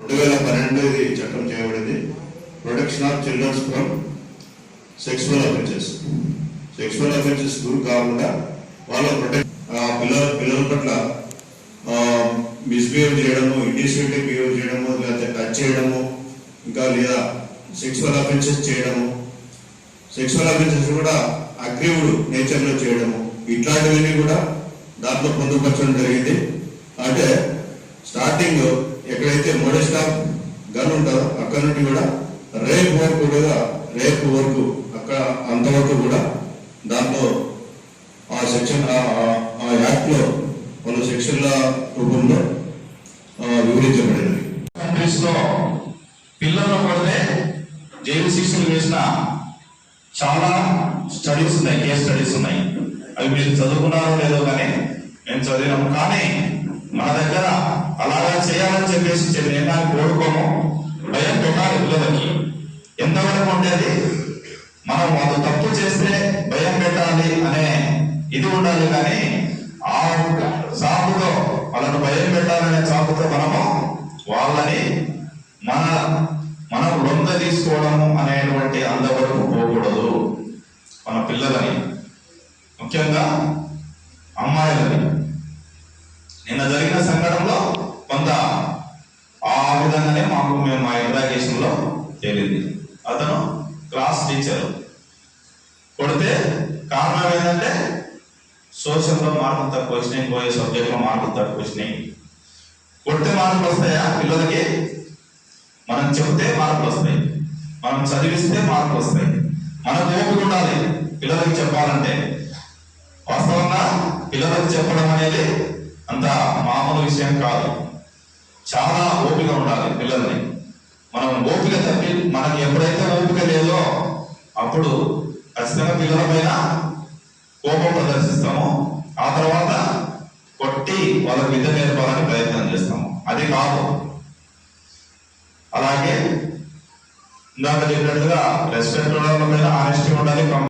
రెండు వేల పన్నెండవది చట్టం చేయబడింది. Protection of childrens from sexual offences. Sexual offences గురి కాకుండా వాళ్ళ ప్రొటెక్ట్ పిల్లల పిల్లల పట్ల మిస్బిహేవ్ చేయడము ఇండిసిప్లిన్ బిహేవ్ చేయడము లేకపోతే టచ్ చేయడము ఇంకా లేదా సెక్సువల్ అఫెన్సెస్ చేయడము. సెక్సువల్ అఫెన్సెస్ కూడా అగ్రీవుడ్ నేచర్లో చేయడము. ఇట్లాంటివన్నీ కూడా దాంట్లో పొందుపరచడం జరిగింది. అంటే స్టార్టింగ్ ఎక్కడైతే మోడీ స్టాప్ గన్ ఉంటుందో అక్కడ నుండి కూడా రేప్ వరకు కూడా రేపు వరకు అక్కడ అంతవరకు కూడా దాంట్లో ఆ సెక్షన్ ఆ యాక్ట్లో వాళ్ళు సెక్షన్ల రూపంలో వివరించబడింది. వివరించబడినవి కంట్రీస్లో పిల్లలను కొడితే జైలు శిక్షలు వేసిన చాలా స్టడీస్ ఉన్నాయి కేస్ స్టడీస్ ఉన్నాయి. అవి మీరు చదువుకున్నారో లేదో కానీ మేము చదివినాము కానీ చేయాలని చెప్పేసి చెప్పి నేను కోరుకోము. భయం పెట్టాలి పిల్లలకి ఎంతవరకు ఉండేది మనం వాళ్ళు తప్పు చేస్తే భయం పెట్టాలి అనే ఇది ఉండాలి కానీ ఆ సాపుతో వాళ్ళని భయం పెట్టాలనే సాపుతో మనము వాళ్ళని మన మనం లొంగ తీసుకోవడము అనేటువంటి అంతవరకు పోకూడదు. మన పిల్లలని ముఖ్యంగా అమ్మాయిలని. నిన్న జరిగిన సంఘటనలో మాకు మేము మా ఇంట్రాగేషన్ తేలింది అతను క్లాస్ టీచర్. కొడితే కారణం ఏంటంటే సోషల్లో మార్కులు తక్కువ వచ్చినాయి పోయే సబ్జెక్ట్లో మార్కులు తక్కువ వచ్చినాయి. కొడితే మార్కులు వస్తాయా? పిల్లలకి మనం చెబితే మార్కులు వస్తాయి. మనం చదివిస్తే మార్కులు వస్తాయి. మనకు ఓపిక ఉండాలి పిల్లలకి చెప్పాలంటే. వాస్తవంగా పిల్లలకు చెప్పడం అనేది అంత మామూలు విషయం కాదు. చాలా ఓపిక ఉండాలి పిల్లల్ని. మనం ఓపిక తప్పి మనకి ఎప్పుడైతే ఓపిక లేదో అప్పుడు ఖచ్చితంగా పిల్లల పైన కోపం ప్రదర్శిస్తాము. ఆ తర్వాత కొట్టి వాళ్ళకి విద్య నేర్పాలని ప్రయత్నం చేస్తాము. అది కాదు. అలాగే ఇందాక చెప్పినట్లుగా రెస్పెక్ట్ పైన ఆనెస్టీ ఉండాలి